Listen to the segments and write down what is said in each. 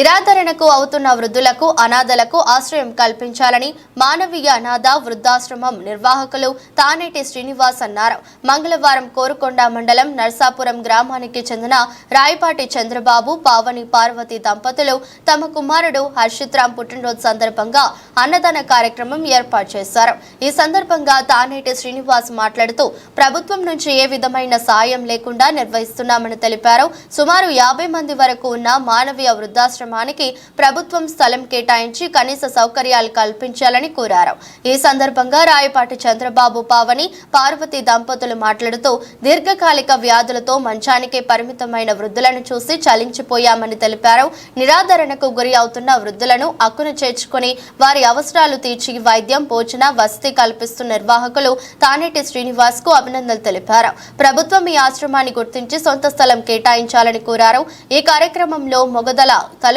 నిరాధరణకు అవుతున్న వృద్ధులకు అనాథలకు ఆశ్రయం కల్పించాలని మానవీయ అనాథ వృద్ధాశ్రమం నిర్వాహకులు తానేటి శ్రీనివాస్ అన్నారు. మంగళవారం కోరుకొండ మండలం నర్సాపురం గ్రామానికి చెందిన రాయపాటి చంద్రబాబు పావని పార్వతి దంపతులు తమ కుమారుడు హర్షిత్ రామ్ పుట్టినరోజు సందర్భంగా అన్నదాన కార్యక్రమం ఏర్పాటు చేశారు. ఈ సందర్భంగా తానేటి శ్రీనివాస్ మాట్లాడుతూ ప్రభుత్వం నుంచి ఏ విధమైన సాయం లేకుండా నిర్వహిస్తున్నామని తెలిపారు. సుమారు యాభై మంది వరకు ఉన్న మానవీయ వృద్ధాశ్రమానికి ప్రభుత్వం స్థలం కేటాయించి కనీస సౌకర్యాలు కల్పించాలని కోరారు. ఈ సందర్భంగా రాయపాటి చంద్రబాబు పావని పార్వతి దంపతులు మాట్లాడుతూ దీర్ఘకాలిక వ్యాధులతో మంచానికే పరిమితమైన వృద్ధులను చూసి చలించిపోయామని తెలిపారు. నిరాదరణకు గురి అవుతున్న వృద్ధులను అక్కును చేర్చుకుని వారి అవసరాలు తీర్చి వైద్యం భోజన వసతి కల్పిస్తున్న నిర్వాహకులు తానేటి శ్రీనివాస్కు అభినందనలు తెలిపారు. ప్రభుత్వం ఈ ఆశ్రమాన్ని గుర్తించి సొంత స్థలం కేటాయించాలని కోరారు. ఈ కార్యక్రమంలో మొగదల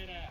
వెళ్తాను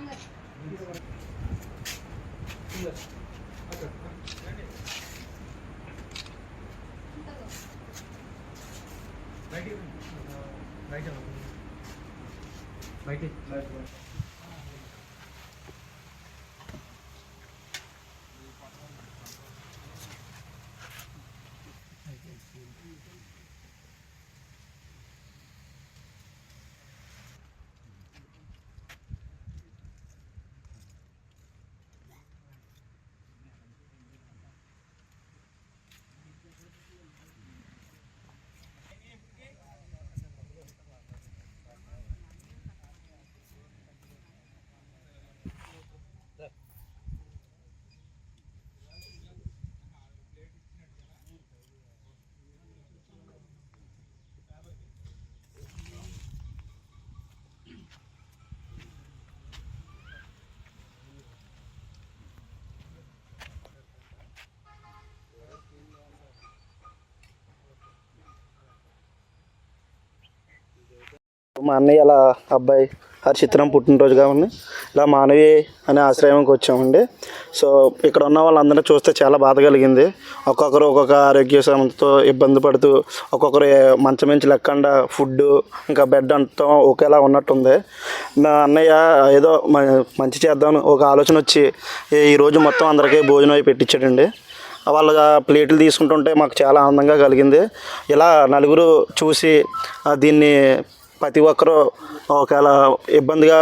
కదా ఓకే అండి మా అన్నయ్య అలా అబ్బాయి హర్షిత్రం పుట్టినరోజు కాబట్టి ఇలా మానవి అనే ఆశ్రయంకి వచ్చామండి. సో ఇక్కడ ఉన్న వాళ్ళందరినీ చూస్తే చాలా బాధ కలిగింది. ఒక్కొక్కరు ఒక్కొక్క ఆరోగ్య సమస్యతో ఇబ్బంది పడుతూ ఒక్కొక్కరు మంచం మించి లెక్కకుండా ఫుడ్ ఇంకా బెడ్ అంతా ఒకేలా ఉన్నట్టుంది. మా అన్నయ్య ఏదో మ- మంచి చేద్దాం ఒక ఆలోచన వచ్చి ఈరోజు మొత్తం అందరికీ భోజనం అయి పెట్టించాడండి. వాళ్ళ ప్లేట్లు తీసుకుంటుంటే మాకు చాలా ఆనందంగా కలిగింది. ఇలా నలుగురు చూసి దీన్ని ప్రతి ఒక్కరూ ఒకవేళ ఇబ్బందిగా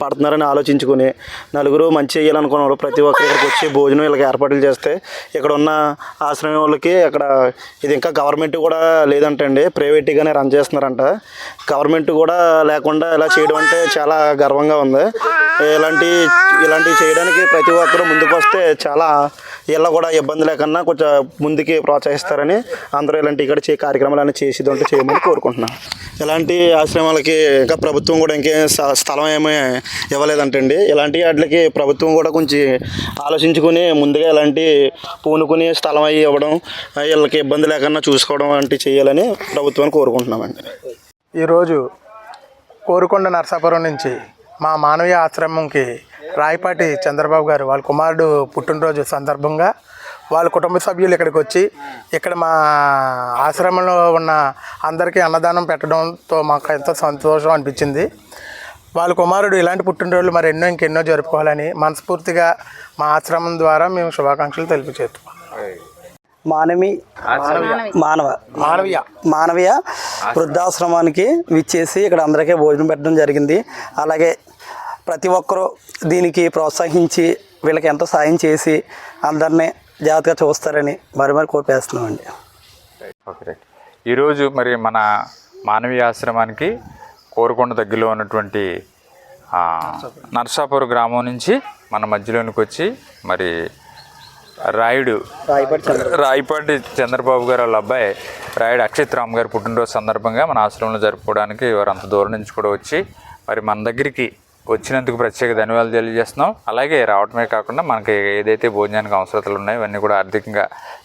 పడుతున్నారని ఆలోచించుకుని నలుగురు మంచి చేయాలనుకున్న వాళ్ళు ప్రతి ఒక్కరు ఇక్కడికి వచ్చి భోజనం వీళ్ళకి ఏర్పాట్లు చేస్తే ఇక్కడ ఉన్న ఆశ్రమం వాళ్ళకి అక్కడ ఇది ఇంకా గవర్నమెంట్ కూడా లేదంటండి. ప్రైవేట్గానే రన్ చేస్తున్నారంట. గవర్నమెంట్ కూడా లేకుండా ఇలా చేయడం అంటే చాలా గర్వంగా ఉంది. ఇలాంటి ఇలాంటివి చేయడానికి ప్రతి ఒక్కరూ ముందుకు వస్తే చాలా ఇలా కూడా ఇబ్బంది లేకుండా కొంచెం ముందుకి ప్రోత్సహిస్తారని అందరూ ఇలాంటి ఇక్కడ చే కార్యక్రమాలన్నీ చేసేది ఉంటే చేయమని కోరుకుంటున్నాను ఇలాంటి ఆశ్రమాలకి ఇంకా ప్రభుత్వం కూడా ఇంకేం స్థలం ఏమీ ఇవ్వలేదంటండి. ఇలాంటి వాటికి ప్రభుత్వం కూడా కొంచెం ఆలోచించుకుని ముందుగా ఇలాంటి పూనుకుని స్థలం అయ్యి ఇవ్వడం వీళ్ళకి ఇబ్బంది లేకుండా చూసుకోవడం వంటివి చేయాలని ప్రభుత్వాన్ని కోరుకుంటున్నామండి. ఈరోజు కోరుకొండ నర్సాపురం నుంచి మా మానవీయ ఆశ్రమంకి రాయపాటి చంద్రబాబు గారు వాళ్ళ కుమారుడు పుట్టినరోజు సందర్భంగా వాళ్ళ కుటుంబ సభ్యులు ఇక్కడికి వచ్చి ఇక్కడ మా ఆశ్రమంలో ఉన్న అందరికీ అన్నదానం పెట్టడంతో మాకు ఎంతో సంతోషం అనిపించింది. వాళ్ళ కుమారుడు ఇలాంటి పుట్టినరోజులు మరి ఎన్నో ఇంకెన్నో జరుపుకోవాలని మనస్ఫూర్తిగా మా ఆశ్రమం ద్వారా మేము శుభాకాంక్షలు తెలిపి చేస్తున్నాం మానవి మానవ మానవీయ. మానవీయ వృద్ధాశ్రమానికి విచ్చేసి ఇక్కడ అందరికీ భోజనం పెట్టడం జరిగింది. అలాగే ప్రతి ఒక్కరూ దీనికి ప్రోత్సహించి వీళ్ళకి ఎంతో సాయం చేసి అందరినీ జాగ్రత్తగా చూస్తారని మరి మరి కోరుపేస్తున్నామండి ఓకే రైట్ ఈరోజు మరి మన మానవీయ ఆశ్రమానికి కోరుకొండ దగ్గరలో ఉన్నటువంటి నర్సాపూర్ గ్రామం నుంచి మన మధ్యలోనికి వచ్చి మరి రాయుడు రాయపాటి చంద్రబాబు. గారు వాళ్ళ అబ్బాయి రాయుడు అక్షిత్ రామ్ గారి పుట్టినరోజు సందర్భంగా మన ఆశ్రమంలో జరుపుకోవడానికి వారు అంత దూరం నుంచి కూడా వచ్చి మరి మన దగ్గరికి వచ్చినందుకు ప్రత్యేక ధన్యవాదాలు తెలియజేస్తున్నాం. అలాగే రావడమే కాకుండా మనకి ఏదైతే భోజనానికి అవసరతలు ఉన్నాయో ఇవన్నీ కూడా ఆర్థికంగా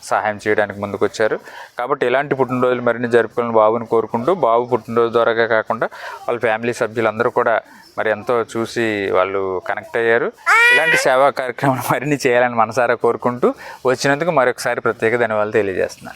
సహాయం చేయడానికి ముందుకు వచ్చారు కాబట్టి ఇలాంటి పుట్టినరోజులు మరిన్ని జరుపుకోవాలని బాబుని కోరుకుంటూ బాబు పుట్టినరోజు ద్వారాగా కాకుండా వాళ్ళ ఫ్యామిలీ సభ్యులందరూ కూడా మరి ఎంతో చూసి వాళ్ళు కనెక్ట్ అయ్యారు. ఇలాంటి సేవా కార్యక్రమాలు మరిన్ని చేయాలని మనసారా కోరుకుంటూ వచ్చినందుకు మరొకసారి ప్రత్యేక ధన్యవాదాలు తెలియజేస్తున్నాను.